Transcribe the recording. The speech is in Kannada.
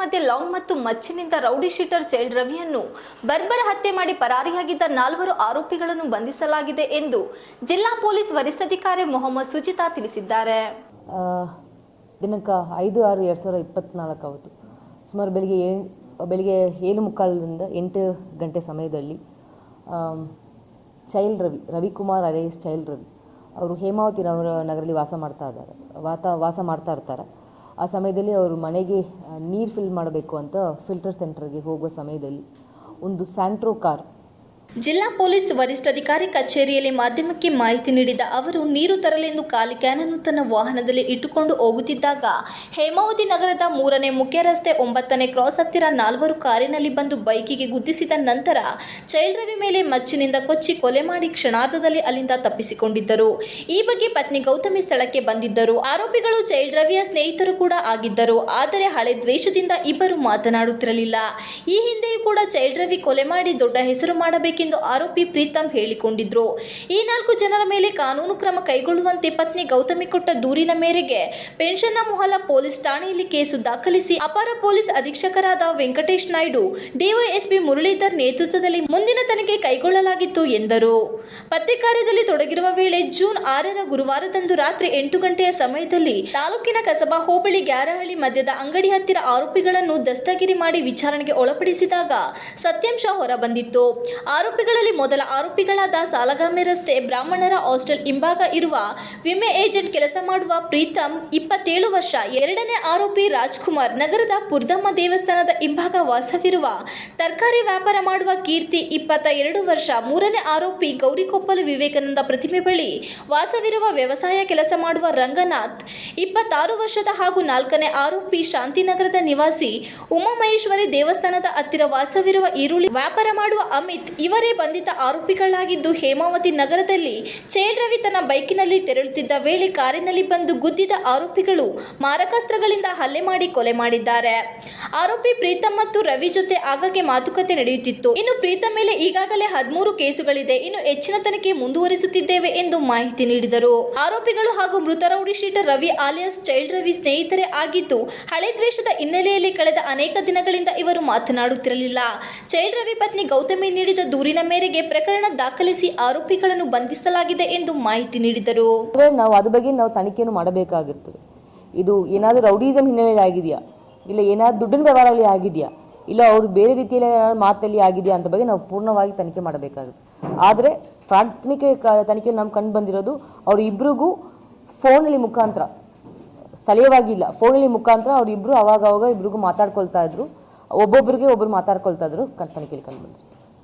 ಮಧ್ಯೆ ಲಾಂಗ್ ಮತ್ತು ಮಚ್ಚಿನಿಂದ ರೌಡಿ ಶೀಟರ್ ಚೈಲ್ಡ್ ರವಿಯನ್ನು ಬರ್ಬರ ಹತ್ಯೆ ಮಾಡಿ ಪರಾರಿಯಾಗಿದ್ದ ನಾಲ್ವರು ಆರೋಪಿಗಳನ್ನು ಬಂಧಿಸಲಾಗಿದೆ ಎಂದು ಜಿಲ್ಲಾ ಪೊಲೀಸ್ ವರಿಷ್ಠಾಧಿಕಾರಿ ಮೊಹಮ್ಮದ್ ಸುಜಿತಾ ತಿಳಿಸಿದ್ದಾರೆ. ದಿನಾಂಕ ಐದು ಆರು ಎರಡು ಸಾವಿರದ ಇಪ್ಪತ್ನಾಲ್ಕು ಅವತ್ತು. ಸುಮಾರು ಬೆಳಿಗ್ಗೆ ಬೆಳಿಗ್ಗೆ ಏಳು ಮುಕ್ಕಾಲದಿಂದ ಎಂಟು ಗಂಟೆ ಸಮಯದಲ್ಲಿ child Ravi, Ravikumar arrays child Ravi. ಅವರು ಹೇಮಾವತಿ ನಗರ ನಗರದಲ್ಲಿ ವಾಸ ಮಾಡ್ತಾ ಇದ್ದಾರೆ. ವಾತ, ವಾಸ ಮಾಡ್ತಾ ಇರ್ತಾರೆ. ಆ ಸಮಯದಲ್ಲಿ ಅವರು ಮನೆಗೆ ನೀರು ಫಿಲ್ ಮಾಡಬೇಕು ಅಂತ ಫಿಲ್ಟರ್ ಸೆಂಟರ್ಗೆ ಹೋಗುವ ಸಮಯದಲ್ಲಿ ಒಂದು ಸ್ಯಾಂಟ್ರೋ ಕಾರ್ ಜಿಲ್ಲಾ ಪೊಲೀಸ್ ವರಿಷ್ಠಾಧಿಕಾರಿ ಕಚೇರಿಯಲ್ಲಿ ಮಾಧ್ಯಮಕ್ಕೆ ಮಾಹಿತಿ ನೀಡಿದ ಅವರು, ನೀರು ತರಲೆಂದು ಖಾಲಿ ಕ್ಯಾನನ್ನು ತನ್ನ ವಾಹನದಲ್ಲಿ ಇಟ್ಟುಕೊಂಡು ಹೋಗುತ್ತಿದ್ದಾಗ ಹೇಮಾವತಿ ನಗರದ ಮೂರನೇ ಮುಖ್ಯ ರಸ್ತೆ ಒಂಬತ್ತನೇ ಕ್ರಾಸ್ ಹತ್ತಿರ ನಾಲ್ವರು ಕಾರಿನಲ್ಲಿ ಬಂದು ಬೈಕಿಗೆ ಗುದ್ದಿಸಿದ ನಂತರ ಚೈಲ್ಡ್ ರವಿ ಮೇಲೆ ಮಚ್ಚಿನಿಂದ ಕೊಚ್ಚಿ ಕೊಲೆ ಮಾಡಿ ಕ್ಷಣಾರ್ಧದಲ್ಲಿ ಅಲ್ಲಿಂದ ತಪ್ಪಿಸಿಕೊಂಡಿದ್ದರು. ಈ ಬಗ್ಗೆ ಪತ್ನಿ ಗೌತಮಿ ಸ್ಥಳಕ್ಕೆ ಬಂದಿದ್ದರು. ಆರೋಪಿಗಳು ಚೈಲ್ಡ್ ರವಿಯ ಸ್ನೇಹಿತರು ಕೂಡ ಆಗಿದ್ದರು. ಆದರೆ ಹಳೆ ದ್ವೇಷದಿಂದ ಇಬ್ಬರು ಮಾತನಾಡುತ್ತಿರಲಿಲ್ಲ. ಈ ಹಿಂದೆಯೂ ಕೂಡ ಚೈಲ್ಡ್ ರವಿ ಕೊಲೆ ಮಾಡಿ ದೊಡ್ಡ ಹೆಸರು ಮಾಡಬೇಕೆಂದು ಆರೋಪಿ ಪ್ರೀತಮ್ ಹೇಳಿಕೊಂಡಿದ್ರು. ಈ ನಾಲ್ಕು ಜನರ ಮೇಲೆ ಕಾನೂನು ಕ್ರಮ ಕೈಗೊಳ್ಳುವಂತೆ ಪತ್ನಿ ಗೌತಮಿ ಕೊಟ್ಟ ದೂರಿನ ಮೇರೆಗೆ ಪೆನ್ಷನ್ನ ಮೊಹಲ ಪೊಲೀಸ್ ಠಾಣೆಯಲ್ಲಿ ಕೇಸು ದಾಖಲಿಸಿ ಅಪರ ಪೊಲೀಸ್ ಅಧೀಕ್ಷಕರಾದ ವೆಂಕಟೇಶ್ ನಾಯ್ಡು, ಡಿವೈಎಸ್ಪಿ ಮುರಳೀಧರ್ ನೇತೃತ್ವದಲ್ಲಿ ಮುಂದಿನ ತನಿಖೆ ಕೈಗೊಳ್ಳಲಾಗಿತ್ತು ಎಂದರು. ಪತ್ತೆ ಕಾರ್ಯದಲ್ಲಿ ತೊಡಗಿರುವ ವೇಳೆ ಜೂನ್ ಆರರ ಗುರುವಾರದಂದು ರಾತ್ರಿ ಎಂಟು ಗಂಟೆಯ ಸಮಯದಲ್ಲಿ ತಾಲೂಕಿನ ಕಸಬಾ ಹೋಬಳಿ ಗ್ಯಾರಹಳ್ಳಿ ಮಧ್ಯದ ಅಂಗಡಿ ಹತ್ತಿರ ಆರೋಪಿಗಳನ್ನು ದಸ್ತಗಿರಿ ಮಾಡಿ ವಿಚಾರಣೆಗೆ ಒಳಪಡಿಸಿದಾಗ ಸತ್ಯಾಂಶ ಹೊರಬಂದಿತ್ತು. ಆರೋಪಿಗಳಲ್ಲಿ ಮೊದಲ ಆರೋಪಿಗಳಾದ ಸಾಲಗಾಮೆ ರಸ್ತೆ ಬ್ರಾಹ್ಮಣರ ಹಾಸ್ಟೆಲ್ ಹಿಂಭಾಗ ಇರುವ ವಿಮೆ ಏಜೆಂಟ್ ಕೆಲಸ ಮಾಡುವ ಪ್ರೀತಮ್ ಇಪ್ಪತ್ತೇಳು ವರ್ಷ, ಎರಡನೇ ಆರೋಪಿ ರಾಜ್ಕುಮಾರ್ ನಗರದ ಪುರ್ದಮ್ಮ ದೇವಸ್ಥಾನದ ಹಿಂಭಾಗ ವಾಸವಿರುವ ತರಕಾರಿ ವ್ಯಾಪಾರ ಮಾಡುವ ಕೀರ್ತಿ ಇಪ್ಪತ್ತ ಎರಡು ವರ್ಷ, ಮೂರನೇ ಆರೋಪಿ ಗೌರಿಕೊಪ್ಪಲು ವಿವೇಕಾನಂದ ಪ್ರತಿಮೆ ಬಳಿ ವಾಸವಿರುವ ವ್ಯವಸಾಯ ಕೆಲಸ ಮಾಡುವ ರಂಗನಾಥ್, ಇಪ್ಪತ್ತಾರು ವರ್ಷದ ಹಾಗೂ ನಾಲ್ಕನೇ ಆರೋಪಿ ಶಾಂತಿನಗರದ ನಿವಾಸಿ ಉಮಾಮಹೇಶ್ವರಿ ದೇವಸ್ಥಾನದ ಹತ್ತಿರ ವಾಸವಿರುವ ಈರುಳ್ಳಿ ವ್ಯಾಪಾರ ಮಾಡುವ ಅಮಿತ್ ಇವರೇ ಬಂಧಿತ ಆರೋಪಿಗಳಾಗಿದ್ದು ಹೇಮಾವತಿ ನಗರದಲ್ಲಿ ಚೈಲ್ಡ್ ರವಿ ತನ್ನ ಬೈಕಿನಲ್ಲಿ ತೆರಳುತ್ತಿದ್ದ ವೇಳೆ ಕಾರಿನಲ್ಲಿ ಬಂದು ಗುದ್ದಿದ ಆರೋಪಿಗಳು ಮಾರಕಾಸ್ತ್ರಗಳಿಂದ ಹಲ್ಲೆ ಮಾಡಿ ಕೊಲೆ ಮಾಡಿದ್ದಾರೆ. ಆರೋಪಿ ಪ್ರೀತಮ್ ಮತ್ತು ರವಿ ಜೊತೆ ಆಗಾಗ್ಗೆ ಮಾತುಕತೆ ನಡೆಯುತ್ತಿತ್ತು. ಇನ್ನು ಪ್ರೀತಮ್ ಮೇಲೆ ಈಗಾಗಲೇ ಹದಿಮೂರು ಕೇಸುಗಳಿದೆ. ಇನ್ನು ಹೆಚ್ಚಿನ ತನಿಖೆ ಮುಂದುವರಿಸುತ್ತಿದ್ದೇವೆ ಎಂದು ಮಾಹಿತಿ ನೀಡಿದರು. ಆರೋಪಿಗಳು ಹಾಗೂ ಮೃತ rowdy Ravi alias child Ravi ಸ್ನೇಹಿತರೇ ಆಗಿದ್ದು, ಹಳೆ ದ್ವೇಷದ ಹಿನ್ನೆಲೆಯಲ್ಲಿ ಕಳೆದ ಅನೇಕ ದಿನಗಳಿಂದ ಇವರು ಮಾತನಾಡುತ್ತಿರಲಿಲ್ಲ. ಚೈಲ್ಡ್ ರವಿ ಪತ್ನಿ ಗೌತಮಿ ನೀಡಿದ ದೂರಿನ ಮೇರೆಗೆ ಪ್ರಕರಣ ದಾಖಲಿಸಿ ಆರೋಪಿಗಳನ್ನು ಬಂಧಿಸಲಾಗಿದೆ ಎಂದು ಮಾಹಿತಿ ನೀಡಿದರು. ನಾವು ಅದ್ರ ಬಗ್ಗೆ ನಾವು ತನಿಖೆಯನ್ನು ಮಾಡಬೇಕಾಗಿರ್ತದೆ. ಇದು ಏನಾದರೂ ರೌಡಿಸಮ್ ಹಿನ್ನೆಲೆಯಲ್ಲಿ ಆಗಿದೆಯಾ? ಇಲ್ಲ ಏನಾದ್ರು ದುಡ್ಡಿನ ವ್ಯವಹಾರಗಳಲ್ಲಿ ಆಗಿದೆಯಾ? ಇಲ್ಲ ಅವರು ಬೇರೆ ರೀತಿಯಲ್ಲಿ ಮಾತಲ್ಲಿ ಆಗಿದೆಯಾ ಅಂತ ಬಗ್ಗೆ ನಾವು ಪೂರ್ಣವಾಗಿ ತನಿಖೆ ಮಾಡಬೇಕಾಗುತ್ತೆ ಆದರೆ ಪ್ರಾಥಮಿಕ ತನಿಖೆ ನಮ್ಗೆ ಕಂಡು ಬಂದಿರೋದು ಅವರು ಇಬ್ರಿಗೂ ಫೋನಲ್ಲಿ ಮುಖಾಂತರ, ಸ್ಥಳೀಯವಾಗಿಲ್ಲ, ಫೋನಲ್ಲಿ ಮುಖಾಂತರ ಅವರಿಬ್ಬರು ಅವಾಗವಾಗ ಅವಾಗ ಇಬ್ರಿಗೂ ಮಾತಾಡ್ಕೊಳ್ತಾ ಇದ್ರು. ಒಬ್ಬೊಬ್ಬರಿಗೆ ಒಬ್ಬರು ಮಾತಾಡ್ಕೊಳ್ತಾ ಇದ್ರು ತನಿಖೆಯಲ್ಲಿ ಕಂಡು ಬಂದ್ರು.